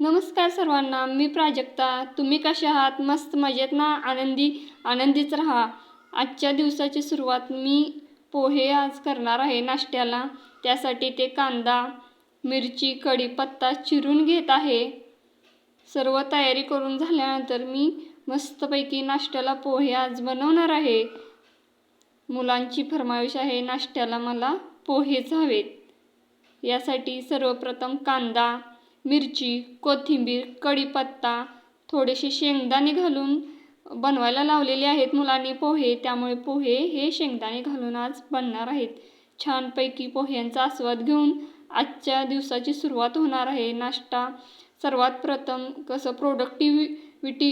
नमस्कार सर्वांना मी प्राजक्ता. तुम्ही कसे आहात? मस्त मजेत ना? आनंदी आनंदीच राहा. आजच्या दिवसाची सुरुवात मी पोहे आज करणार आहे नाश्त्याला. त्यासाठी ते कांदा मिरची कढीपत्ता चिरून घेत आहे. सर्व तयारी करून झाल्यानंतर मी मस्तपैकी नाश्त्याला पोहे आज बनवणार आहे. मुलांची फरमाईश आहे नाश्त्याला मला पोहेच हवेत. यासाठी सर्वप्रथम कांदा मिरची कोथिंबीर कढीपत्ता थोडेसे शेंगदाणे घालून बनवायला लावलेले आहेत मुलांनी पोहे. त्यामुळे पोहे हे शेंगदाणे घालून आज बनणार आहेत. छानपैकी पोह्यांचा आस्वाद घेऊन आजच्या दिवसाची सुरुवात होणार आहे. नाश्ता सर्वात प्रथम कसं प्रोडक्टिव्हिटी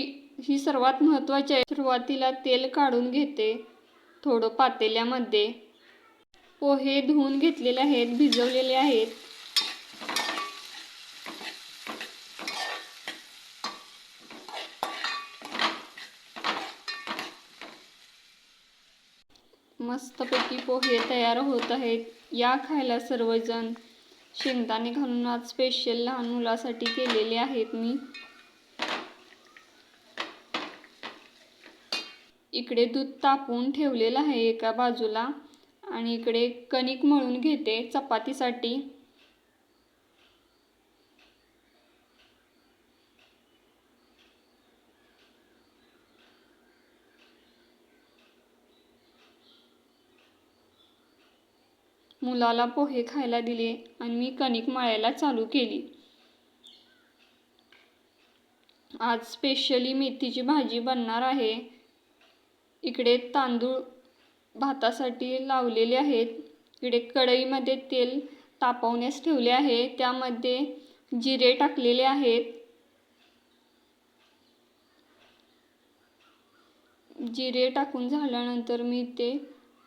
ही सर्वात महत्त्वाची आहे. सुरुवातीला तेल काढून घेते थोडं पातेल्यामध्ये. पोहे धुवून घेतलेले आहेत भिजवलेले आहेत. मस्तपैकी पोहे तयार होत आहेत. या खायला सर्वजण शेंगदाणे घालून आज स्पेशल लहान मुलासाठी केलेले आहेत मी. इकडे दूध तापवून ठेवलेलं आहे एका बाजूला आणि इकडे कणिक मळून घेते चपातीसाठी. मुलाला पोहे खायला दिले आणि मी कणिक मळायला चालू केली. आज स्पेशली मेथीची भाजी बनणार आहे. इकडे तांदूळ भातासाठी लावलेले आहेत. इकडे कढईमध्ये तेल तापवण्यास ठेवले आहे. त्यामध्ये जिरे टाकलेले आहेत. जिरे टाकून झाल्यानंतर मी ते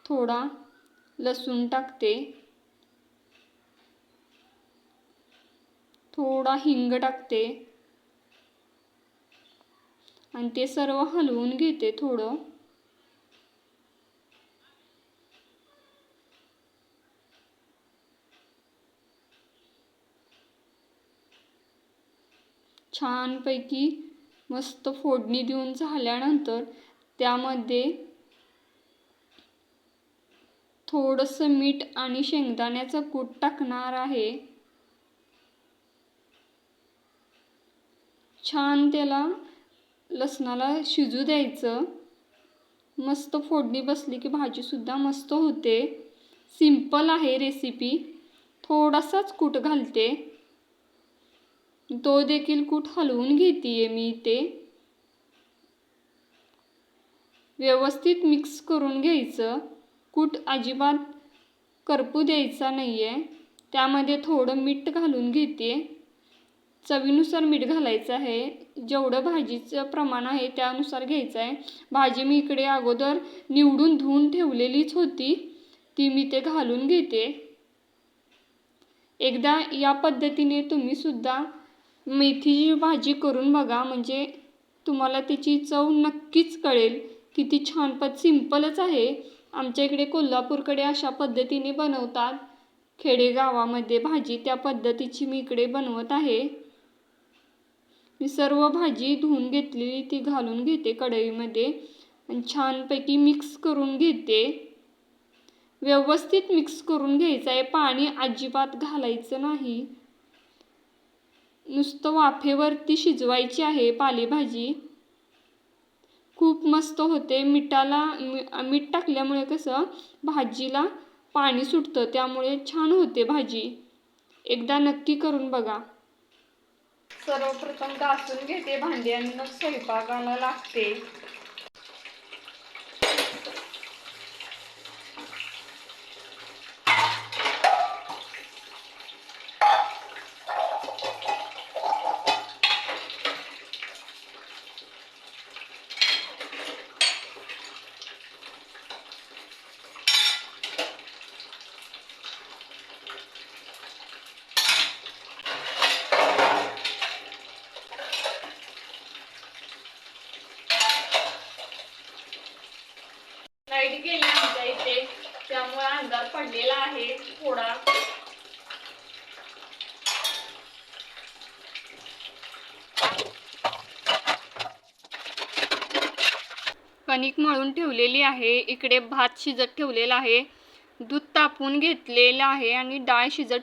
थोडा लसूण टाकते. थोडा हिंग टाकते. आणि ते सर्व हलवून घेते थोडं. छानपैकी मस्त फोडणी देऊन झाल्यानंतर त्यामध्ये थोडंसं मीठ आणि शेंगदाण्याचं कूट टाकणार आहे. छान त्याला लसणाला शिजू द्यायचं. मस्त फोडणी बसली की भाजीसुद्धा मस्त होते. सिंपल आहे रेसिपी. थोडासाच कूट घालते. तो देखील कूट हलवून घेते मी ते. व्यवस्थित मिक्स करून घ्यायचं. कूट अजिबात करपू द्यायचा नाही आहे त्यामध्ये थोडं मीठ घालून घेते. चवीनुसार मीठ घालायचं आहे. जेवढं भाजीचं प्रमाण आहे त्यानुसार घ्यायचं आहे. भाजी मी इकडे अगोदर निवडून धुवून ठेवलेलीच होती. ती मी ते घालून घेते. एकदा या पद्धतीने तुम्हीसुद्धा मेथीची भाजी करून बघा. म्हणजे तुम्हाला त्याची चव नक्कीच कळेल. किती छान पद सिंपलच आहे. आमच्या इकडे कोल्हापूरकडे अशा पद्धतीने बनवतात. खेडेगावामध्ये भाजी त्या पद्धतीची मी इकडे बनवत आहे. मी सर्व भाजी धुवून घेतलेली ती घालून घेते कढईमध्ये आणि छानपैकी मिक्स करून घेते. व्यवस्थित मिक्स करून घ्यायचं आहे. पाणी अजिबात घालायचं नाही. नुसतं वाफेवरती शिजवायची आहे पालेभाजी. खूप मस्त होते. मिठाला मीठ टाकल्यामुळे कसं भाजीला पाणी सुटतं. त्यामुळे छान होते भाजी. एकदा नक्की करून बघा. सर्वप्रथम घासून घेते भांडी आणि मग स्वयंपाकाला लागते. लाइट गेली आमच्या इथे. त्यामुळे अंधार पडलेला आहे थोडा. कणिक मळून ठेवलेली आहे. इकडे भात शिजत ठेवलेला आहे. दूध तापून घेतलेलं आहे आणि डाळ शिजत